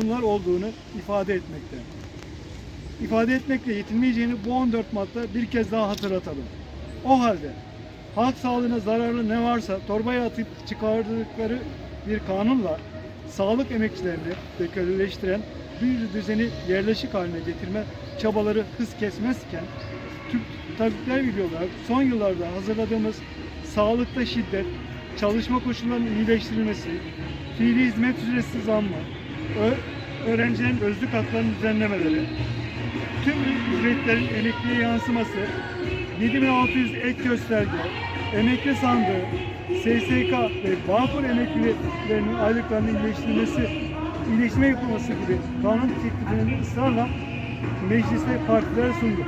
durumlar olduğunu ifade etmekte. İfade etmekle yetinmeyeceğini bu 14 madde bir kez daha hatırlatalım. O halde halk sağlığına zararlı ne varsa torbaya atıp çıkardıkları bir kanunla sağlık emekçilerini tekelleştiren bir düzeni yerleşik haline getirme çabaları hız kesmezken Türk Tabipler Birliği olarak son yıllarda hazırladığımız sağlıkta şiddet, çalışma koşullarının iyileştirilmesi, fiili hizmet süresi zammı, öğrencilerin özlük haklarının düzenlemeleri, tüm ücretlerin emekliye yansıması, 7600 ek gösterge, emekli sandığı, SSK ve Bağkur emeklilerinin aylıklarının iyileştirilmesi, iyileşme yapılması gibi kanun tekliflerini ısrarla mecliste partiler sundu.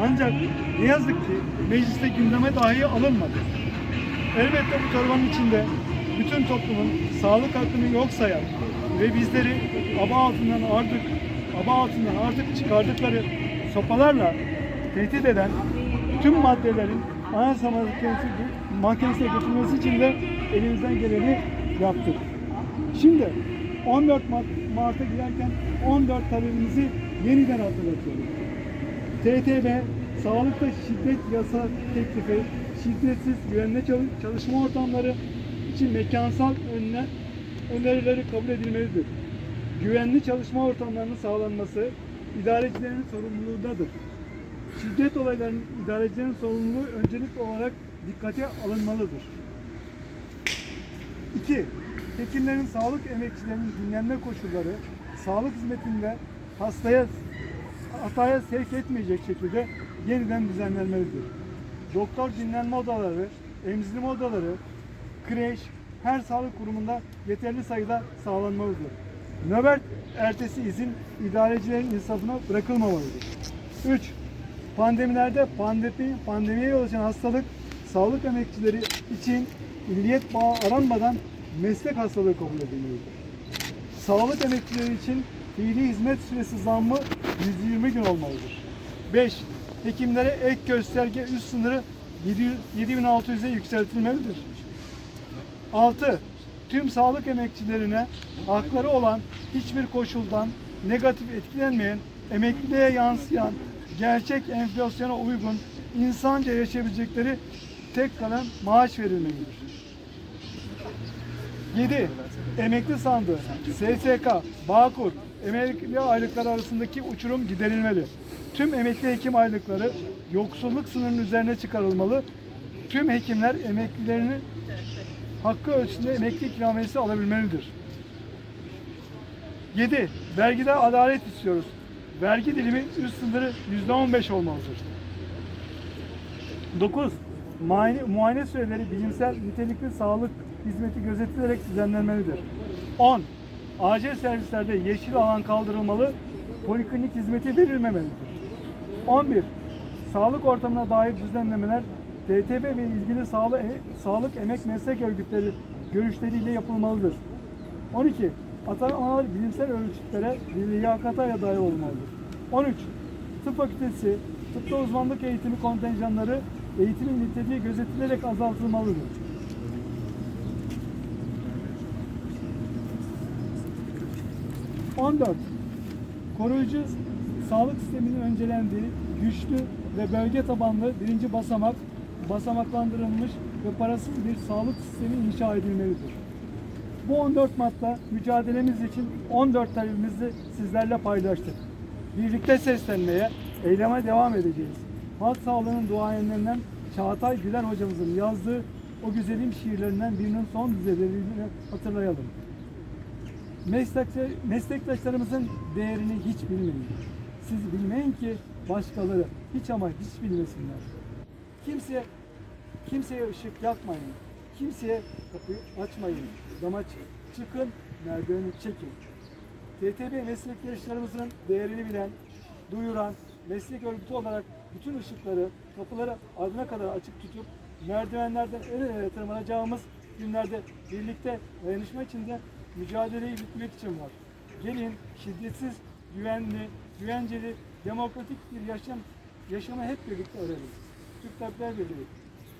Ancak ne yazık ki mecliste gündeme dahi alınmadı. Elbette bu torbanın içinde bütün toplumun sağlık hakkını yok sayan ve bizleri aba altından artık aba altından artık çıkardıkları sopalarla tehdit eden tüm maddelerin Anayasa Mahkemesi, Mahkemesi'ne götürmesi için de elimizden geleni yaptık. Şimdi 14 Mart- Mart'a giderken 14 talebimizi yeniden hatırlatıyorum. TTB, sağlıkta şiddet yasa teklifi, şiddetsiz güvenli çalış- çalışma ortamları için mekansal önle, önerileri kabul edilmelidir. Güvenli çalışma ortamlarının sağlanması idarecilerin sorumluluğundadır. Şiddet olaylarının idarecilerin sorumluluğu öncelik olarak dikkate alınmalıdır. 2. Hekimlerin sağlık emekçilerinin dinlenme koşulları sağlık hizmetinde hastaya hataya sevk etmeyecek şekilde yeniden düzenlenmelidir. Doktor dinlenme odaları, emzirme odaları, kreş, her sağlık kurumunda yeterli sayıda sağlanmalıdır. Nöbet ertesi izin idarecilerin insafına bırakılmamalıdır. 3. Pandemilerde pandemi, pandemiye yol açan hastalık sağlık emekçileri için illiyet bağı aranmadan meslek hastalığı kabul edilmelidir. Sağlık emekçileri için fiili hizmet süresi zammı 120 gün olmalıdır. 5. Hekimlere ek gösterge üst sınırı 700 7600'e yükseltilmelidir. 6. Tüm sağlık emekçilerine hakları olan hiçbir koşuldan negatif etkilenmeyen, emekliliğe yansıyan, gerçek enflasyona uygun, insanca yaşayabilecekleri tek kalem maaş verilmelidir. 7. Emekli sandığı, SSK, Bağkur, emekli aylıkları arasındaki uçurum giderilmeli. Tüm emekli hekim aylıkları yoksulluk sınırının üzerine çıkarılmalı. Tüm hekimler emeklilerinin hakkı ölçüsünde emekli ikramiyesi alabilmelidir. 7. Vergide adalet istiyoruz. Vergi dilimi üst sınırı %15 olmalıdır. 9. Muayene, muayene süreleri bilimsel nitelikli sağlık hizmeti gözetilerek düzenlenmelidir. 10. Acil servislerde yeşil alan kaldırılmalı, poliklinik hizmeti verilmemelidir. 11. Sağlık ortamına dair düzenlemeler DTB ve ilgili sağlık, sağlık emek meslek örgütleri görüşleriyle yapılmalıdır. 12. Atamalar bilimsel ölçütlere liyakata dayalı olmalıdır. 13. Tıp fakültesi, tıpta uzmanlık eğitimi kontenjanları eğitimin niteliği gözetilerek azaltılmalıdır. 14. Koruyucu sağlık sisteminin öncelendiği güçlü ve bölge tabanlı birinci basamak basamaklandırılmış ve parasız bir sağlık sistemi inşa edilmelidir. Bu 14 madde mücadelemiz için 14 talebimizi sizlerle paylaştık. Birlikte seslenmeye, eyleme devam edeceğiz. Halk sağlığının duayenlerinden Çağatay Güler hocamızın yazdığı o güzelim şiirlerinden birinin son dizelerini hatırlayalım. Meslektaşlarımızın değerini hiç bilmeyin. Siz bilmeyin ki başkaları hiç ama hiç bilmesinler. Kimseye kimseye ışık yakmayın. Kimseye kapıyı açmayın. Dama çı- çıkın, merdiveni çekin. TTB meslektaşlarımızın değerini bilen, duyuran, meslek örgütü olarak bütün ışıkları, kapıları ardına kadar açık tutup merdivenlerden el ele tırmanacağımız günlerde birlikte dayanışma içinde mücadeleyi bitmek için var. Gelin şiddetsiz, güvenli, güvenceli, demokratik bir yaşam yaşamı hep birlikte öğrenelim. Türk Tabipler Birliği